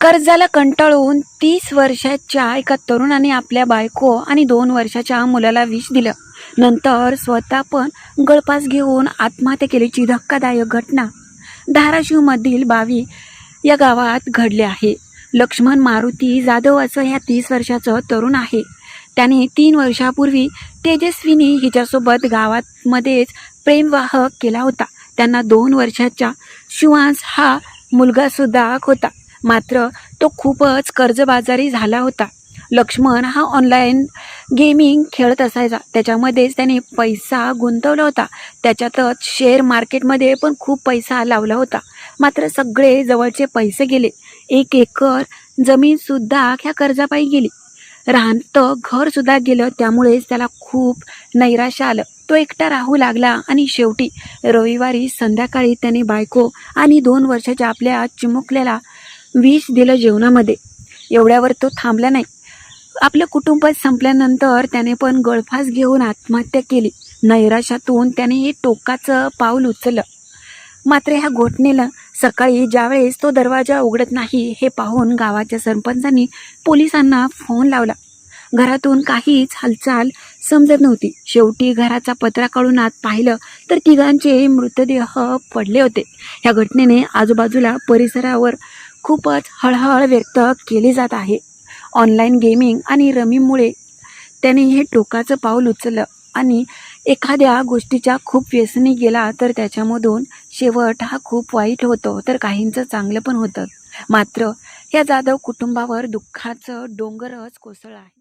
कर्जाला कंटाळून तीस वर्षाच्या एका तरुणाने आपल्या बायको आणि दोन वर्षाच्या मुलाला विष दिलं. नंतर स्वतः पण गळपास घेऊन आत्महत्या केल्याची धक्कादायक घटना धाराशिवमधील बावी या गावात घडले आहे. लक्ष्मण मारुती जाधव असं ह्या तीस वर्षाचं तरुण आहे. त्याने तीन वर्षापूर्वी तेजस्विनी हिच्यासोबत गावातमध्येच प्रेमवाह केला होता. त्यांना दोन वर्षाच्या शिवांश हा मुलगासुद्धा होता. मात्र तो खूपच कर्जबाजारी झाला होता. लक्ष्मण हा ऑनलाईन गेमिंग खेळत असायचा. त्याच्यामध्येच त्याने पैसा गुंतवला होता. त्याच्यातच शेअर मार्केटमध्ये पण खूप पैसा लावला होता. मात्र सगळे जवळचे पैसे गेले. एक एकर जमीनसुद्धा ह्या कर्जापायी गेली. राहतं घरसुद्धा गेलं. त्यामुळेच त्याला खूप नैराश्य आलं. तो एकटा राहू लागला आणि शेवटी रविवारी संध्याकाळी त्याने बायको आणि दोन वर्षाच्या आपल्या चिमुकल्याला विष दिलं जेवणामध्ये. एवढ्यावर तो थांबला नाही. आपलं कुटुंब संपल्यानंतर त्याने पण गळफास घेऊन आत्महत्या केली. नैराशातून त्याने हे टोकाचं पाऊल उचललं. मात्र ह्या घोटनेला सकाळी ज्यावेळेस तो दरवाजा उघडत नाही हे पाहून गावाच्या सरपंचांनी पोलिसांना फोन लावला. घरातून काहीच हालचाल समजत नव्हती. शेवटी घराचा पत्रा काढून आत पाहिलं तर तिघांचे मृतदेह पडले होते. ह्या घटनेने आजूबाजूला परिसरावर खूपच हळहळ व्यक्त केली जात आहे. ऑनलाईन गेमिंग आणि रमीमुळे त्याने हे टोकाचं पाऊल उचललं आणि एखाद्या गोष्टीच्या खूप व्यसनी गेला तर त्याच्यामधून शेवट हा खूप वाईट होतो तर काहींचं चांगलं पण होतं. मात्र या जाधव कुटुंबावर दुःखाचं डोंगरच कोसळ आहे.